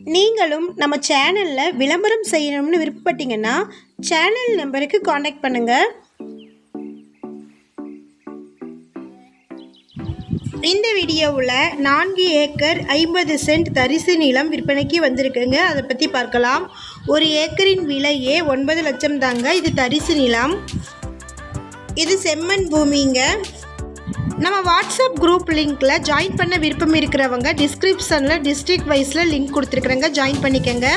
நீங்களும் நம்ம சேனலில் விளம்பரம் செய்யணும்னு விருப்பப்பட்டீங்கன்னா சேனல் நம்பருக்கு காண்டாக்ட் பண்ணுங்கள் இந்த வீடியோவில் நான்கு ஏக்கர் ஐம்பது சென்ட் தரிசு நிலம் விற்பனைக்கு வந்திருக்குங்க. அதை பற்றி பார்க்கலாம். ஒரு ஏக்கரின் விலையே ஒன்பது லட்சம் தாங்க இது தரிசு நிலம். இது செம்மண் பூமிங்க. நம்ம வாட்ஸ்அப் குரூப் லிங்க்கில் ஜாயின் பண்ண விருப்பம் இருக்கிறவங்க டிஸ்கிரிப்ஷனில் டிஸ்ட்ரிக்ட் வைஸில் லிங்க் கொடுத்துருக்குறேங்க. ஜாயின் பண்ணிக்கோங்க.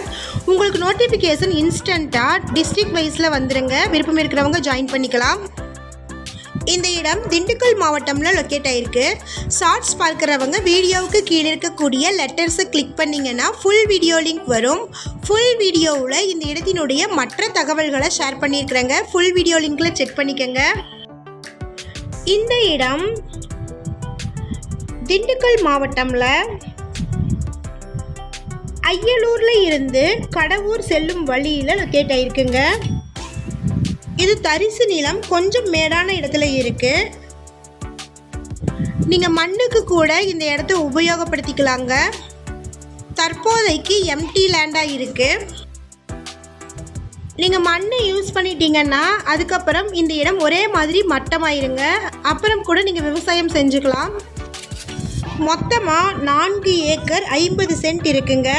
உங்களுக்கு நோட்டிஃபிகேஷன் இன்ஸ்டண்ட்டாக டிஸ்ட்ரிக்ட் வைஸில் வந்துடுங்க விருப்பம் இருக்கிறவங்க ஜாயின் பண்ணிக்கலாம். இந்த இடம் திண்டுக்கல் மாவட்டம்ல லொக்கேட் ஆயிருக்கு. ஷார்ட்ஸ் பார்க்குறவங்க வீடியோவுக்கு கீழே இருக்கக்கூடிய லெட்டர்ஸை கிளிக் பண்ணிங்கன்னா ஃபுல் வீடியோ லிங்க் வரும். ஃபுல் வீடியோவில் இந்த இடத்தினுடைய மற்ற தகவல்களை ஷேர் பண்ணியிருக்கிறேங்க. ஃபுல் வீடியோ லிங்க்கில் செக் பண்ணிக்கோங்க. இந்த இடம் திண்டுக்கல் மாவட்டம்ல ஐயலூர்ல இருந்து கடவூர் செல்லும் வழியில் லொக்கேட் ஆயிருக்குங்க. இது தரிசு நிலம் கொஞ்சம் மேடான இடத்துல இருக்கு. நீங்க மண்ணுக்கு கூட இந்த இடத்த உபயோகப்படுத்திக்கலாங்க. தற்போதைக்கு எம்டி லேண்டாக இருக்குது நீங்கள் மண்ணை யூஸ் பண்ணிட்டீங்கன்னா அதுக்கப்புறம் இந்த இடம் ஒரே மாதிரி மட்டமாயிருங்க. அப்புறம் கூட நீங்கள் விவசாயம் செஞ்சுக்கலாம். மொத்தமாக நான்கு ஏக்கர் ஐம்பது சென்ட் இருக்குங்க.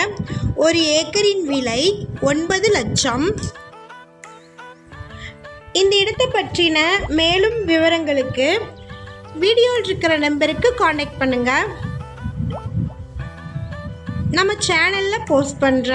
ஒரு ஏக்கரின் விலை ஒன்பது லட்சம். இந்த இடத்தை பற்றின மேலும் விவரங்களுக்கு வீடியோவில் இருக்கிற நம்பருக்கு காண்டாக்ட் பண்ணுங்கள் நம்ம சேனலில் போஸ்ட் பண்ணுற